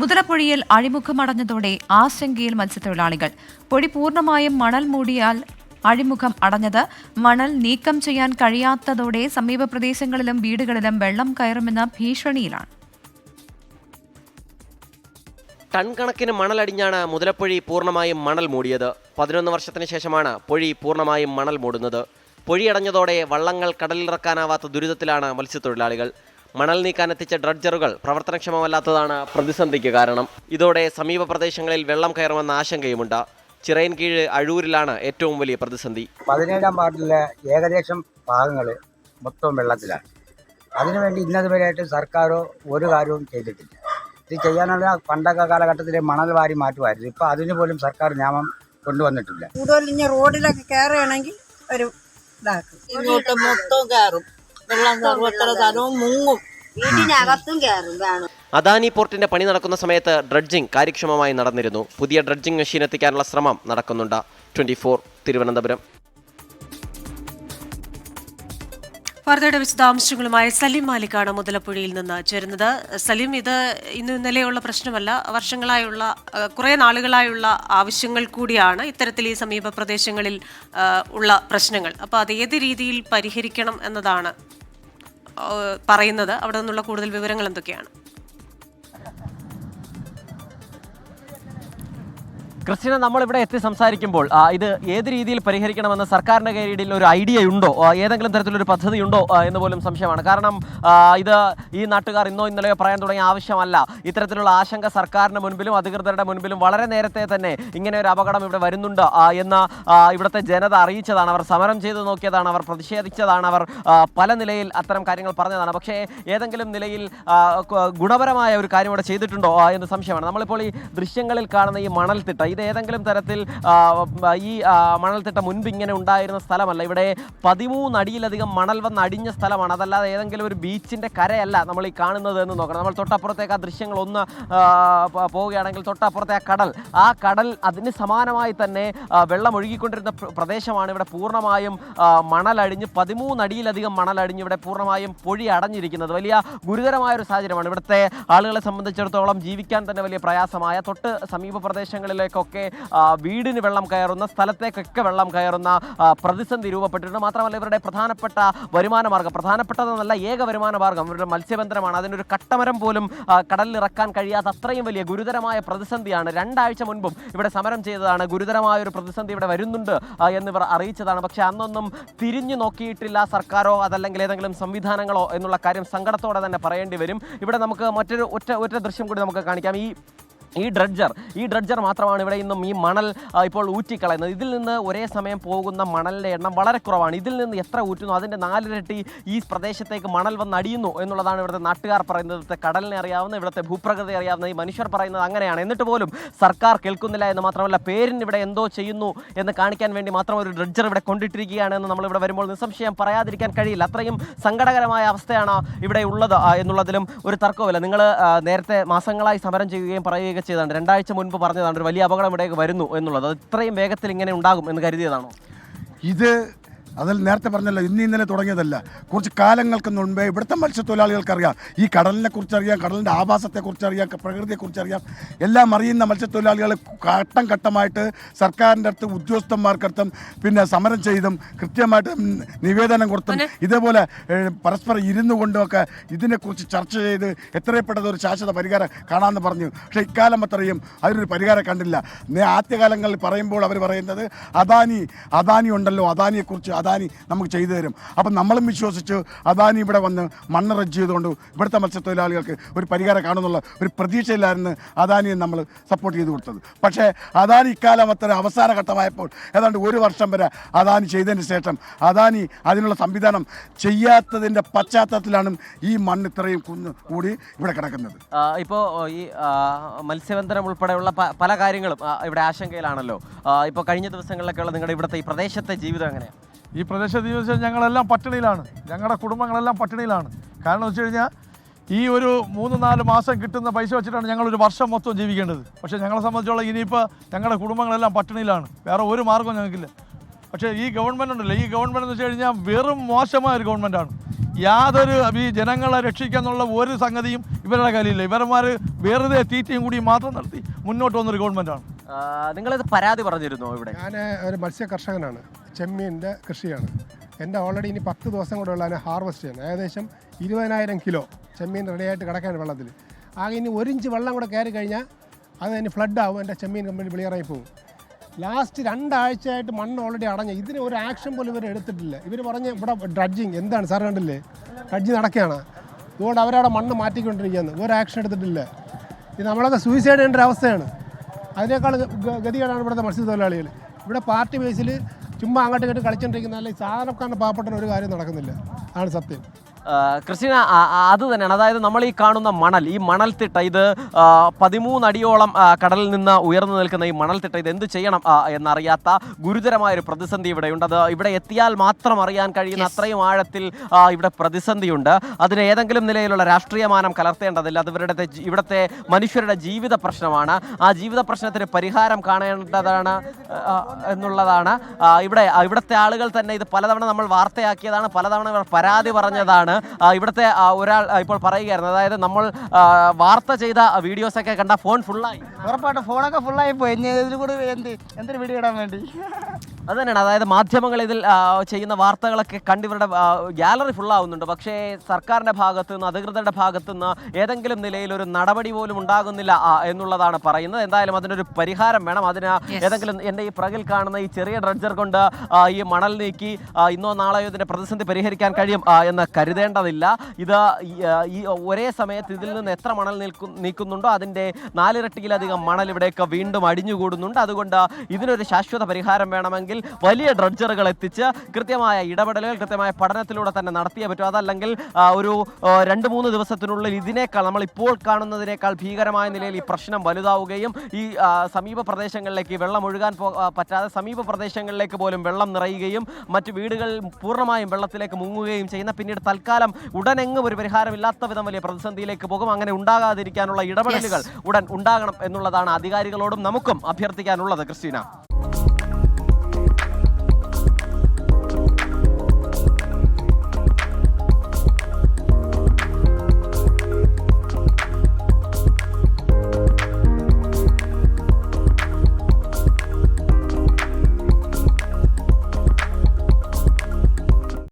മുതലപ്പൊഴിയിൽ അഴിമുഖമടഞ്ഞതോടെ ആശങ്കയിൽ മത്സ്യത്തൊഴിലാളികൾ. പൊഴി പൂർണമായും മണൽ മൂടിയാൽ അഴിമുഖം അടഞ്ഞത്. മണൽ നീക്കം ചെയ്യാൻ കഴിയാത്തതോടെ സമീപ പ്രദേശങ്ങളിലും വീടുകളിലും വെള്ളം കയറുമെന്ന ഭീഷണിയിലാണ്. ടൺ കണക്കിന് മണലടിഞ്ഞാണ് മുതലപ്പൊഴി പൂർണമായും മണൽ മൂടിയത്. പതിനൊന്ന് വർഷത്തിന് ശേഷമാണ് പൊഴി പൂർണമായും മണൽ മൂടുന്നത്. പൊഴിയടഞ്ഞതോടെ വള്ളങ്ങൾ കടലിലിറക്കാനാവാത്ത ദുരിതത്തിലാണ് മത്സ്യത്തൊഴിലാളികൾ. മണൽ നീക്കാൻ എത്തിച്ച ഡ്രഡ്ജറുകൾ പ്രവർത്തനക്ഷമമല്ലാത്തതാണ് പ്രതിസന്ധിക്ക് കാരണം. ഇതോടെ സമീപ പ്രദേശങ്ങളിൽ വെള്ളം കയറുമെന്ന ആശങ്കയുമുണ്ട്. ചിറയൻകീഴ് അഴൂരിലാണ് ഏറ്റവും വലിയ പ്രതിസന്ധി. പതിനേഴാം വാർഡിലെ ഏകദേശം ഭാഗങ്ങൾ മൊത്തം വെള്ളത്തിലാണ്. അതിനുവേണ്ടി ഇന്നതുവരെയായിട്ട് സർക്കാരോ ഒരു കാര്യവും ചെയ്തിട്ടില്ല. ഇത് ചെയ്യാനുള്ള പണ്ടൊക്കെ കാലഘട്ടത്തിൽ മണൽ വാരി മാറ്റുമായിരുന്നു. ഇപ്പൊ അതിന് പോലും സർക്കാർ നിയമം കൊണ്ടുവന്നിട്ടില്ല. കൂടുതൽ ഇനി റോഡിലൊക്കെ കയറുകയാണെങ്കിൽ ഒരു ഇതാക്കും. ഇങ്ങോട്ട് മൊത്തം കയറും. വെള്ളം സർവത്ര സ്ഥലവും മുങ്ങും. വീട്ടിനകത്തും കയറും വേണം അദാനി പോർട്ടിന്റെ പണി നടക്കുന്ന സമയത്ത് ഡ്രഡ്ജിംഗ് കാര്യക്ഷമമായി നടന്നിരുന്നു. പുതിയ ഡ്രഡ്ജിംഗ് മെഷീൻ എത്തിക്കാനുള്ള ശ്രമം നടക്കുന്നുണ്ട്. Twenty four Thiruvananthapuram. വാർത്തയുടെ വിശദാംശങ്ങളുമായി സലീം മാലിക്കാണ് മുതലപ്പുഴയിൽ നിന്ന് ചേരുന്നത്. സലീം ഇത് ഇന്ന് ഇന്നലെയുള്ള പ്രശ്നമല്ല. വർഷങ്ങളായുള്ള കുറേ നാളുകളായുള്ള ആവശ്യങ്ങൾ കൂടിയാണ് ഇത്തരത്തിൽ ഈ സമീപ പ്രദേശങ്ങളിൽ ഉള്ള പ്രശ്നങ്ങൾ. അപ്പോൾ അത് ഏത് രീതിയിൽ പരിഹരിക്കണം എന്നതാണ് പറയുന്നത്. അവിടെ നിന്നുള്ള കൂടുതൽ വിവരങ്ങൾ എന്തൊക്കെയാണ്? ക്രിസ്ത്യന നമ്മളിവിടെ എത്തി സംസാരിക്കുമ്പോൾ ഇത് ഏത് രീതിയിൽ പരിഹരിക്കണമെന്ന് സർക്കാരിന്റെ കീഴിൽ ഒരു ഐഡിയ ഉണ്ടോ? ഏതെങ്കിലും തരത്തിലൊരു പദ്ധതി ഉണ്ടോ? എന്ന് പോലും സംശയമാണ്. കാരണം ഇത് ഈ നാട്ടുകാർ ഇന്നോ ഇന്നലെയോ പറയാൻ തുടങ്ങിയ ആവശ്യമല്ല. ഇത്തരത്തിലുള്ള ആശങ്ക സർക്കാരിന് മുൻപിലും അധികൃതരുടെ മുൻപിലും വളരെ നേരത്തെ തന്നെ ഇങ്ങനെ ഒരു അപകടം ഇവിടെ വരുന്നുണ്ട്. എന്ന് ഇവിടുത്തെ ജനത അറിയിച്ചതാണ്. അവർ സമരം ചെയ്തു നോക്കിയതാണ്. അവർ പ്രതിഷേധിച്ചതാണ്. അവർ പല നിലയിൽ അത്തരം കാര്യങ്ങൾ പറഞ്ഞതാണ്. പക്ഷേ ഏതെങ്കിലും നിലയിൽ ഗുണപരമായ ഒരു കാര്യം ഇവിടെ ചെയ്തിട്ടുണ്ടോ? എന്ന് സംശയമാണ്. നമ്മളിപ്പോൾ ഈ ദൃശ്യങ്ങളിൽ കാണുന്ന ഈ മണൽത്തിട്ട ഇത് ഏതെങ്കിലും തരത്തിൽ ഈ മണൽത്തിട്ട മുൻപ് ഇങ്ങനെ ഉണ്ടായിരുന്ന സ്ഥലമല്ല. ഇവിടെ പതിമൂന്ന് അടിയിലധികം മണൽ വന്ന് അടിഞ്ഞ സ്ഥലമാണ്. അതല്ലാതെ ഏതെങ്കിലും ഒരു ബീച്ചിന്റെ കരയല്ല നമ്മൾ ഈ കാണുന്നത് എന്ന് നോക്കണം. നമ്മൾ തൊട്ടപ്പുറത്തേക്ക് ആ ദൃശ്യങ്ങൾ ഒന്ന് പോവുകയാണെങ്കിൽ തൊട്ടപ്പുറത്തെ ആ കടൽ. ആ കടൽ അതിന് സമാനമായി തന്നെ വെള്ളം ഒഴുകിക്കൊണ്ടിരുന്ന പ്ര- പ്രദേശമാണ്. ഇവിടെ പൂർണമായും മണലടിഞ്ഞ് പതിമൂന്ന് അടിയിലധികം മണലടിഞ്ഞ് ഇവിടെ പൂർണമായും പൊഴി അടഞ്ഞിരിക്കുന്നത്. വലിയ ഗുരുതരമായ ഒരു സാഹചര്യമാണ്. ഇവിടുത്തെ ആളുകളെ സംബന്ധിച്ചിടത്തോളം ജീവിക്കാൻ തന്നെ വലിയ പ്രയാസമായ തൊട്ട് സമീപ പ്രദേശങ്ങളിലേക്കൊക്കെ ആ, വീടിന് വെള്ളം കയറുന്ന സ്ഥലത്തേക്കൊക്കെ വെള്ളം കയറുന്ന പ്രതിസന്ധി രൂപപ്പെട്ടിട്ടുണ്ട്. മാത്രമല്ല ഇവരുടെ പ്രധാനപ്പെട്ട വരുമാന മാർഗം പ്രധാനപ്പെട്ടതെന്നല്ല ഏക വരുമാന മാർഗം ഇവരുടെ മത്സ്യബന്ധനമാണ്. അതിനൊരു കട്ടമരം പോലും കടലിൽ ഇറക്കാൻ കഴിയാത്ത അത്രയും വലിയ ഗുരുതരമായ പ്രതിസന്ധിയാണ്. രണ്ടാഴ്ച മുൻപും ഇവിടെ സമരം ചെയ്തതാണ്. ഗുരുതരമായ ഒരു പ്രതിസന്ധി ഇവിടെ വരുന്നുണ്ട് എന്നിവർ അറിയിച്ചതാണ്. പക്ഷേ അന്നൊന്നും തിരിഞ്ഞു നോക്കിയിട്ടില്ല സർക്കാരോ അതല്ലെങ്കിൽ ഏതെങ്കിലും സംവിധാനങ്ങളോ എന്നുള്ള കാര്യം സങ്കടത്തോടെ തന്നെ പറയേണ്ടി വരും. ഇവിടെ നമുക്ക് മറ്റൊരു ഒറ്റ ഒറ്റ ദൃശ്യം കൂടി നമുക്ക് കാണിക്കാം. ഈ ഈ ഡ്രഡ്ജർ ഈ ഡ്രഡ്ജർ മാത്രമാണ് ഇവിടെ ഇന്നും ഈ മണൽ ഇപ്പോൾ ഊറ്റിക്കളയുന്നത്. ഇതിൽ നിന്ന് ഒരേ സമയം പോകുന്ന മണലിന്റെ എണ്ണം വളരെ കുറവാണ്. ഇതിൽ നിന്ന് എത്ര ഊറ്റുന്നു? അതിന്റെ നാലിരട്ടി ഈ പ്രദേശത്തേക്ക് മണൽ വന്ന് അടിയുന്നു എന്നുള്ളതാണ് ഇവിടുത്തെ നാട്ടുകാർ പറയുന്നത്. ഇവിടുത്തെ കടലിനെ അറിയാവുന്ന ഇവിടുത്തെ ഭൂപ്രകൃതി അറിയാവുന്ന ഈ മനുഷ്യർ പറയുന്നത് അങ്ങനെയാണ്. എന്നിട്ട് പോലും സർക്കാർ കേൾക്കുന്നില്ല എന്ന് മാത്രമല്ല പേരിന് ഇവിടെ എന്തോ ചെയ്യുന്നു എന്ന് കാണിക്കാൻ വേണ്ടി മാത്രം ഒരു ഡ്രഡ്ജർ ഇവിടെ കൊണ്ടിട്ടിരിക്കുകയാണ് എന്ന് നമ്മൾ ഇവിടെ വരുമ്പോൾ നിസ്സംശയം പറയാതിരിക്കാൻ കഴിയില്ല. അത്രയും സങ്കടകരമായ അവസ്ഥയാണ് ഇവിടെ ഉള്ളത് എന്നുള്ളതിലും ഒരു തർക്കവുമില്ല. നിങ്ങൾ നേരത്തെ മാസങ്ങളായി സമരം ചെയ്യുകയും പറയുകയൊക്കെ ചെയ്തതാണ് രണ്ടാഴ്ച മുൻപ് പറഞ്ഞതാണ് ഒരു വലിയ അപകടം ഇവിടേക്ക് വരുന്നു എന്നുള്ളത്. അത് ഇത്രയും വേഗത്തിൽ ഇങ്ങനെ ഉണ്ടാകും എന്ന് കരുതിയതാണോ? ഇത് അതിൽ നേരത്തെ പറഞ്ഞല്ലോ ഇന്ന് ഇന്നലെ തുടങ്ങിയതല്ല. കുറച്ച് കാലങ്ങൾക്ക് മുൻപേ ഇവിടുത്തെ മത്സ്യത്തൊഴിലാളികൾക്കറിയാം. ഈ കടലിനെ കുറിച്ചറിയാം കടലിന്റെ ആവാസത്തെക്കുറിച്ചറിയാം പ്രകൃതിയെക്കുറിച്ചറിയാം. എല്ലാം അറിയുന്ന മത്സ്യത്തൊഴിലാളികൾ ഘട്ടം ഘട്ടമായിട്ട് സർക്കാരിന്റെ അടുത്ത് ഉദ്യോഗസ്ഥന്മാർക്കടുത്തും പിന്നെ സമരം ചെയ്തും കൃത്യമായിട്ട് നിവേദനം കൊടുത്തും ഇതേപോലെ പരസ്പരം ഇരുന്നു കൊണ്ടുമൊക്കെ ഇതിനെക്കുറിച്ച് ചർച്ച ചെയ്ത് എത്രയപ്പെട്ടത് ഒരു ശാശ്വത പരിഹാരം കാണാമെന്ന് പറഞ്ഞു. പക്ഷേ ഇക്കാലം അത്രയും അതിനൊരു പരിഹാരം കണ്ടില്ല. ആദ്യകാലങ്ങളിൽ പറയുമ്പോൾ അവർ പറയുന്നത് അദാനി അദാനി ഉണ്ടല്ലോ അദാനിയെക്കുറിച്ച് അദാനി നമുക്ക് ചെയ്തു തരും. അപ്പം നമ്മളും വിശ്വസിച്ച് അദാനി ഇവിടെ വന്ന് മണ്ണ് റജ് ചെയ്തുകൊണ്ട് ഇവിടുത്തെ മത്സ്യത്തൊഴിലാളികൾക്ക് ഒരു പരിഹാരം കാണുന്നുള്ള ഒരു പ്രതീക്ഷയിലായിരുന്നു അദാനിയെ നമ്മൾ സപ്പോർട്ട് ചെയ്ത് കൊടുത്തത്. പക്ഷേ അദാനി ഇക്കാലം അത്ര അവസാന ഘട്ടമായപ്പോൾ ഏതാണ്ട് ഒരു വർഷം വരെ അദാനി ചെയ്തതിന് ശേഷം അദാനി അതിനുള്ള സംവിധാനം ചെയ്യാത്തതിന്റെ പശ്ചാത്തലത്തിലാണ് ഈ മണ്ണ് ഇത്രയും കുന്ന് കൂടി ഇവിടെ കിടക്കുന്നത്. ഇപ്പോൾ ഈ മത്സ്യബന്ധനം ഉൾപ്പെടെയുള്ള പല കാര്യങ്ങളും ഇവിടെ ആശങ്കയിലാണല്ലോ. ഇപ്പോൾ കഴിഞ്ഞ ദിവസങ്ങളിലൊക്കെയുള്ള നിങ്ങളുടെ ഇവിടുത്തെ ഈ പ്രദേശത്തെ ജീവിതം എങ്ങനെയാണ് ഈ പ്രദേശത്ത് ജീവിച്ചാൽ ഞങ്ങളെല്ലാം പട്ടിണിയിലാണ്. ഞങ്ങളുടെ കുടുംബങ്ങളെല്ലാം പട്ടിണിയിലാണ്. കാരണം വെച്ച് കഴിഞ്ഞാൽ ഈ ഒരു മൂന്ന് നാല് മാസം കിട്ടുന്ന പൈസ വെച്ചിട്ടാണ് ഞങ്ങൾ ഒരു വർഷം മൊത്തം ജീവിക്കേണ്ടത്. പക്ഷേ ഞങ്ങളെ സംബന്ധിച്ചോളം ഇനിയിപ്പോൾ ഞങ്ങളുടെ കുടുംബങ്ങളെല്ലാം പട്ടിണിയിലാണ്. വേറെ ഒരു മാർഗവും ഞങ്ങൾക്കില്ല. പക്ഷേ ഈ ഗവൺമെന്റ് ഉണ്ടല്ലോ ഈ ഗവൺമെന്റ് എന്ന് വെച്ച് കഴിഞ്ഞാൽ വെറും മോശമായ ഒരു ഗവൺമെന്റാണ് യാതൊരു ഈ ജനങ്ങളെ രക്ഷിക്കുക എന്നുള്ള ഒരു സംഗതിയും ഇവരുടെ കയ്യിലില്ല. ഇവരന്മാർ വെറുതെ തീറ്റയും കൂടി മാത്രം നടത്തി മുന്നോട്ട് വന്നൊരു ഗവൺമെന്റാണ് നിങ്ങളിത് പരാതി പറഞ്ഞിരുന്നോ ഇവിടെ? ഞാൻ ഒരു മത്സ്യ കർഷകനാണ്. ചെമ്മീന്റെ കൃഷിയാണ്. എന്റെ ഓൾറെഡി ഇനി പത്ത് ദിവസം കൂടെ ഉള്ള ഹാർവെസ്റ്റ് ചെയ്യണം ഏകദേശം ഇരുപതിനായിരം കിലോ ചെമ്മീൻ റെഡിയായിട്ട് കിടക്കാൻ വെള്ളത്തിൽ. ആകെ ഇനി ഒരു ഇഞ്ച് വെള്ളം കൂടെ കയറി കഴിഞ്ഞാൽ അത് ഇനി ഫ്ലഡ് ആവും. എന്റെ ചെമ്മീൻ കമ്പനി വെളിയിറായി പോകും. ലാസ്റ്റ് രണ്ടാഴ്ചയായിട്ട് മണ്ണ് ഓൾറെഡി അടഞ്ഞ. ഇതിന് ഒരു ആക്ഷൻ പോലും ഇവർ എടുത്തിട്ടില്ല. ഇവർ പറഞ്ഞ് ഇവിടെ ഡ്രഡ്ജിങ് എന്താണ് സാർ കണ്ടില്ലേ? ഡ്രഡ്ജിങ് നടക്കുകയാണ്. അതുകൊണ്ട് അവരവിടെ മണ്ണ് മാറ്റിക്കൊണ്ടിരിക്കുകയാണ്. ഒരു ആക്ഷൻ എടുത്തിട്ടില്ല. ഇത് നമ്മളൊക്കെ സൂയിസൈഡ് ചെയ്യേണ്ട ഒരു അവസ്ഥയാണ്. അതിനേക്കാൾ ഗതികേടാണ് ഇവിടുത്തെ മത്സ്യത്തൊഴിലാളികൾ ഇവിടെ പാർട്ടി ബേസിൽ ചുമ്മാ അങ്ങോട്ട് ഇങ്ങോട്ട് കളിച്ചുകൊണ്ടിരിക്കുന്ന അല്ലെങ്കിൽ സാധാരണക്കാരന്റെ പാവപ്പെട്ട ഒരു കാര്യം നടക്കുന്നില്ല. അതാണ് സത്യം. ക്രിസ്റ്റീന അത് തന്നെയാണ്. അതായത് നമ്മൾ ഈ കാണുന്ന മണൽ ഈ മണൽത്തിട്ട ഇത് പതിമൂന്നടിയോളം കടലിൽ നിന്ന് ഉയർന്നു നിൽക്കുന്ന ഈ മണൽത്തിട്ട ഇത് എന്ത് ചെയ്യണം എന്നറിയാത്ത ഗുരുതരമായ ഒരു പ്രതിസന്ധി ഇവിടെയുണ്ട്. അത് ഇവിടെ എത്തിയാൽ മാത്രം അറിയാൻ കഴിയുന്ന അത്രയും ആഴത്തിൽ ഇവിടെ പ്രതിസന്ധിയുണ്ട്. അതിന് ഏതെങ്കിലും നിലയിലുള്ള രാഷ്ട്രീയമാനം കലർത്തേണ്ടതില്ല. അത് ഇവരുടെ ഇവിടുത്തെ മനുഷ്യരുടെ ജീവിത പ്രശ്നമാണ്. ആ ജീവിത പ്രശ്നത്തിന് പരിഹാരം കാണേണ്ടതാണ് എന്നുള്ളതാണ്. ഇവിടെ ഇവിടുത്തെ ആളുകൾ തന്നെ ഇത് പലതവണ നമ്മൾ വാർത്തയാക്കിയതാണ് പലതവണ പരാതി പറഞ്ഞതാണ്. ഇവിടുത്തെ ഒരാൾ ഇപ്പോൾ പറയുകയായിരുന്നു. അതായത് നമ്മൾ വാർത്ത ചെയ്ത വീഡിയോസൊക്കെ കണ്ട ഫോൺ ഫുള്ളായി ഉറപ്പായിട്ടും ഫോണൊക്കെ ഫുള്ളായി പോയി. ഇനി ഇതിൽ കൂടി എന്ത് എന്തൊരു വീഡിയോ ഇടാൻ വേണ്ടി? അത് തന്നെയാണ് അതായത് മാധ്യമങ്ങൾ ഇതിൽ ചെയ്യുന്ന വാർത്തകളൊക്കെ കണ്ട് ഇവരുടെ ഗാലറി ഫുള്ളാവുന്നുണ്ട്. പക്ഷേ സർക്കാരിന്റെ ഭാഗത്തു നിന്ന് അധികൃതരുടെ ഭാഗത്തു നിന്ന് ഏതെങ്കിലും നിലയിൽ ഒരു നടപടി പോലും ഉണ്ടാകുന്നില്ല എന്നുള്ളതാണ് പറയുന്നത്. എന്തായാലും അതിനൊരു പരിഹാരം വേണം. അതിന് ഏതെങ്കിലും എന്റെ ഈ പ്രകിൽ കാണുന്ന ഈ ചെറിയ ഡ്രഡ്ജർ കൊണ്ട് ഈ മണൽ നീക്കി ഇന്നോ നാളെയോ ഇതിന്റെ പ്രതിസന്ധി പരിഹരിക്കാൻ കഴിയും എന്ന് കരുതേണ്ടതില്ല. ഇത് ഈ, ഒരേ സമയത്ത് ഇതിൽ നിന്ന് എത്ര മണൽ നീക്കും നീക്കുന്നുണ്ടോ അതിന്റെ നാലിരട്ടിയിലധികം മണൽ ഇവിടേക്ക് വീണ്ടും അടിഞ്ഞുകൂടുന്നുണ്ട്. അതുകൊണ്ട് ഇതിനൊരു ശാശ്വത പരിഹാരം വേണമെങ്കിൽ വലിയ ഡ്രഡ്ജറുകൾ എത്തിച്ച് കൃത്യമായ ഇടപെടലുകൾ കൃത്യമായ പഠനത്തിലൂടെ തന്നെ നടത്തിയേ പറ്റൂ. അതല്ലെങ്കിൽ ഒരു രണ്ട് മൂന്ന് ദിവസത്തിനുള്ളിൽ ഇതിനേക്കാൾ നമ്മൾ ഇപ്പോൾ കാണുന്നതിനേക്കാൾ ഭീകരമായ നിലയിൽ ഈ പ്രശ്നം വലുതാവുകയും ഈ സമീപ പ്രദേശങ്ങളിലേക്ക് വെള്ളം ഒഴുകാൻ പറ്റാതെ സമീപ പ്രദേശങ്ങളിലേക്ക് പോലും വെള്ളം നിറയുകയും മറ്റ് വീടുകൾ പൂർണമായും വെള്ളത്തിലേക്ക് മുങ്ങുകയും ചെയ്യുന്ന പിന്നീട് തൽക്കാലം ഉടനെങ്ങും ഒരു പരിഹാരമില്ലാത്ത വിധം വലിയ പ്രതിസന്ധിയിലേക്ക് പോകും. അങ്ങനെ ഉണ്ടാകാതിരിക്കാനുള്ള ഇടപെടലുകൾ ഉടൻ ഉണ്ടാകണം എന്നുള്ളതാണ് അധികാരികളോടും നമുക്കും അഭ്യർത്ഥിക്കാനുള്ളത് ക്രിസ്റ്റീന.